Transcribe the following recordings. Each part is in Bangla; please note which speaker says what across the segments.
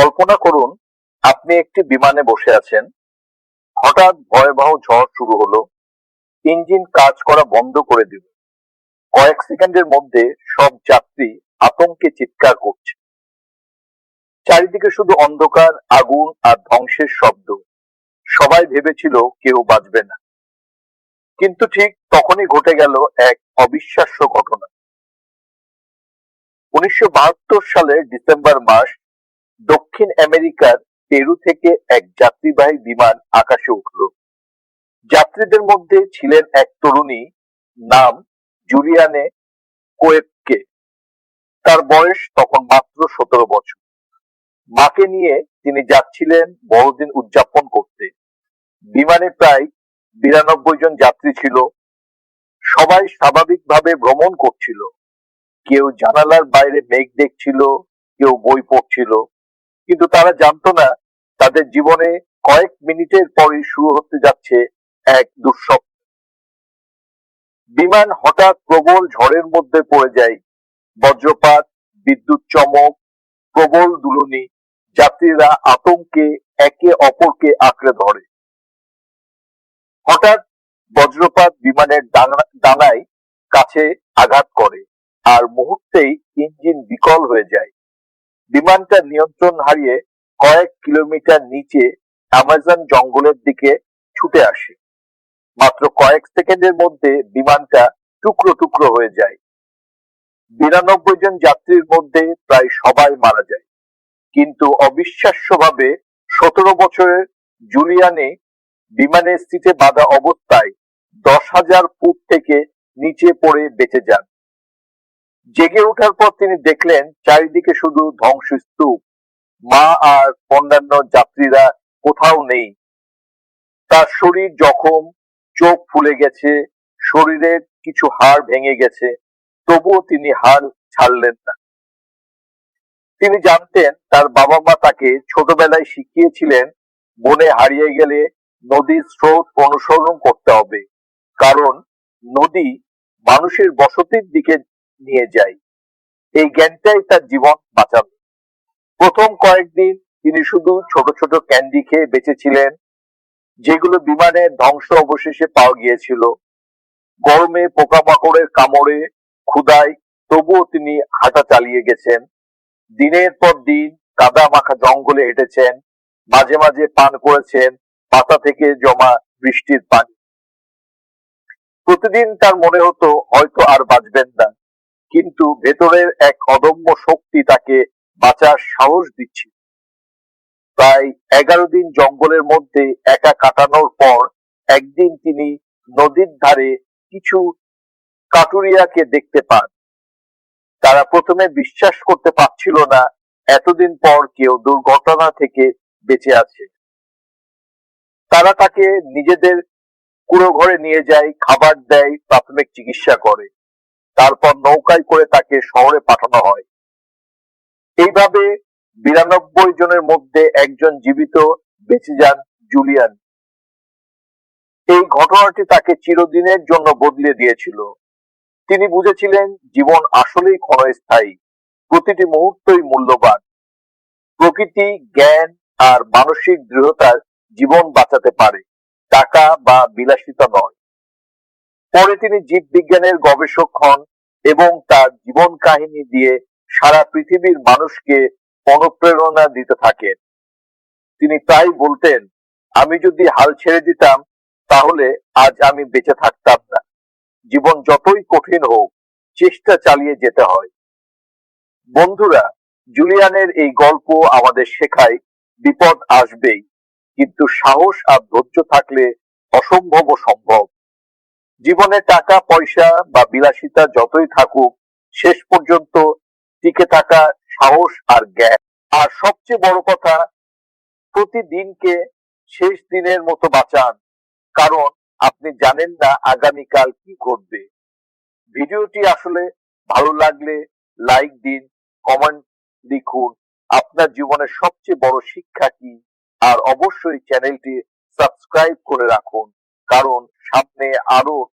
Speaker 1: কল্পনা করুন, আপনি একটি বিমানে বসে আছেন। হঠাৎ ভয়াবহ ঝড় শুরু হলো। ইঞ্জিন কাজ করা বন্ধ করে দিল। কয়েক সেকেন্ডের মধ্যে সব যাত্রী আতঙ্কে চিৎকার করছে। চারিদিকে শুধু অন্ধকার, আগুন আর ধ্বংসের শব্দ। সবাই ভেবেছিল কেউ বাঁচবে না। কিন্তু ঠিক তখনই ঘটে গেল এক অবিশ্বাস্য ঘটনা। উনিশশো সালের ডিসেম্বর মাস দক্ষিণ আমেরিকার পেরু থেকে এক যাত্রীবাহী বিমান আকাশে উঠল। যাত্রীদের মধ্যে ছিলেন এক তরুণী নাম জুলিয়ানে কোয়েপকে তার বয়স তখন মাত্র সতেরো বছর। মাকে নিয়ে তিনি যাচ্ছিলেন বড়দিন উদযাপন করতে। বিমানে প্রায় বিরানব্বই জন যাত্রী ছিল। সবাই স্বাভাবিকভাবে ভ্রমণ করছিল। কেউ জানালার বাইরে মেঘ দেখছিল, কেউ বই পড়ছিল। কিন্তু তারা জানতো না তাদের জীবনে কয়েক মিনিটের পরই শুরু হতে যাচ্ছে এক দুঃস্বপ্ন। বিমান হঠাৎ প্রবল ঝড়ের মধ্যে পড়ে যায়। বজ্রপাত, বিদ্যুৎ চমক, প্রবল দুলনি, যাত্রীরা আতঙ্কে একে অপরকে আঁকড়ে ধরে। হঠাৎ বজ্রপাত বিমানের ডানা- ডানায় কাছে আঘাত করে আর মুহূর্তেই ইঞ্জিন বিকল হয়ে যায়। বিমানটা নিয়ন্ত্রণ হারিয়ে কয়েক কিলোমিটার নিচে অ্যামাজন জঙ্গলের দিকে ছুটে আসে। মাত্র কয়েক সেকেন্ডের মধ্যে বিমানটা টুকরো টুকরো হয়ে যায়। বিরানব্বই জন যাত্রীর মধ্যে প্রায় সবাই মারা যায়। কিন্তু অবিশ্বাস্যভাবে সতেরো বছরের জুলিয়ানে বিমানের সিটে বাঁধা অবস্থায় দশ হাজার ফুট থেকে নিচে পড়ে বেঁচে যান। জেগে ওঠার পর তিনি দেখলেন চারিদিকে শুধু ধ্বংসস্তূপ। মা আর অন্যান্য যাত্রীরা কোথাও নেই। তার শরীর জখম, চোখ ফুলে গেছে শরীরের কিছু হাড় ভেঙে গেছে, তবুও তিনি হাল ছাড়লেন না। তিনি জানতেন তার বাবা মা তাকে ছোটবেলায় শিখিয়েছিলেন বনে হারিয়ে গেলে নদীর স্রোত অনুসরণ করতে হবে। কারণ নদী মানুষের বসতির দিকে নিয়ে যায় এই জ্ঞানটাই তার জীবন বাঁচাবে। প্রথম কয়েকদিন তিনি শুধু ছোট ছোট ক্যান্ডি খেয়ে বেঁচেছিলেন, যেগুলো বিমানের ধ্বংস অবশেষে পাওয়া গিয়েছিল। গরমে পোকামাকড়ের কামড়ে ক্ষুদায় তবুও তিনি হাঁটা চালিয়ে গেছেন। দিনের পর দিন কাদা মাখা জঙ্গলে হেঁটেছেন মাঝে মাঝে পান করেছেন, পাতা থেকে জমা বৃষ্টির পানি। প্রতিদিন তার মনে হতো হয়তো আর বাঁচবেন না। কিন্তু ভেতরের এক অদম্য শক্তি তাকে বাঁচার সাহস দিচ্ছে। প্রায় এগারো দিন জঙ্গলের মধ্যে একা কাটানোর পর একদিন তিনি নদীর ধারে কিছু কাটুরিয়াকে দেখতে পান। তারা প্রথমে বিশ্বাস করতে পারছিল না, এতদিন পর কেউ দুর্ঘটনা থেকে বেঁচে আছে। তারা তাকে নিজেদের কুড়ো ঘরে নিয়ে যায়, খাবার দেয়, প্রাথমিক চিকিৎসা করে। তারপর নৌকায় করে তাকে শহরে পাঠানো হয়। এইভাবে বিরানব্বই জনের মধ্যে একজন জীবিত বেঁচে যান জুলিয়ান। এই ঘটনাটি তাকে চিরদিনের জন্য বদলে দিয়েছিল। তিনি বুঝেছিলেন জীবন আসলেই ক্ষণস্থায়ী, প্রতিটি মুহূর্তই মূল্যবান। প্রকৃতি, জ্ঞান আর মানসিক দৃঢ়তার জীবন বাঁচাতে পারে, টাকা বা বিলাসিতা নয়। পরে তিনি জীববিজ্ঞানের গবেষক হন এবং তার জীবন কাহিনী দিয়ে সারা পৃথিবীর মানুষকে অনুপ্রেরণা দিতে থাকেন। তিনি প্রায় বলতেন, আমি যদি হাল ছেড়ে দিতাম, তাহলে আজ আমি বেঁচে থাকতাম না। জীবন যতই কঠিন হোক, চেষ্টা চালিয়ে যেতে হয়। বন্ধুরা, জুলিয়ানের এই গল্প আমাদের শেখায় বিপদ আসবেই, কিন্তু সাহস আর ধৈর্য থাকলে অসম্ভব সম্ভব। জীবনে টাকা, পয়সা বা বিলাসিতা যতই থাকুক, শেষ পর্যন্ত টিকে থাকা সাহস আর জ্ঞান। আর সবচেয়ে বড় কথা, প্রতিদিনকে শেষ দিনের মতো বাঁচান। কারণ আপনি জানেন না আগামীকাল কি ঘটবে। ভিডিওটি আসলে ভালো লাগলে লাইক দিন, কমেন্ট লিখুন। আপনার জীবনের সবচেয়ে বড় শিক্ষা কি? আর অবশ্যই চ্যানেলটি সাবস্ক্রাইব করে রাখুন। কারণ সামনে আরও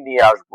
Speaker 1: বাস্তব ঘটনা থেকে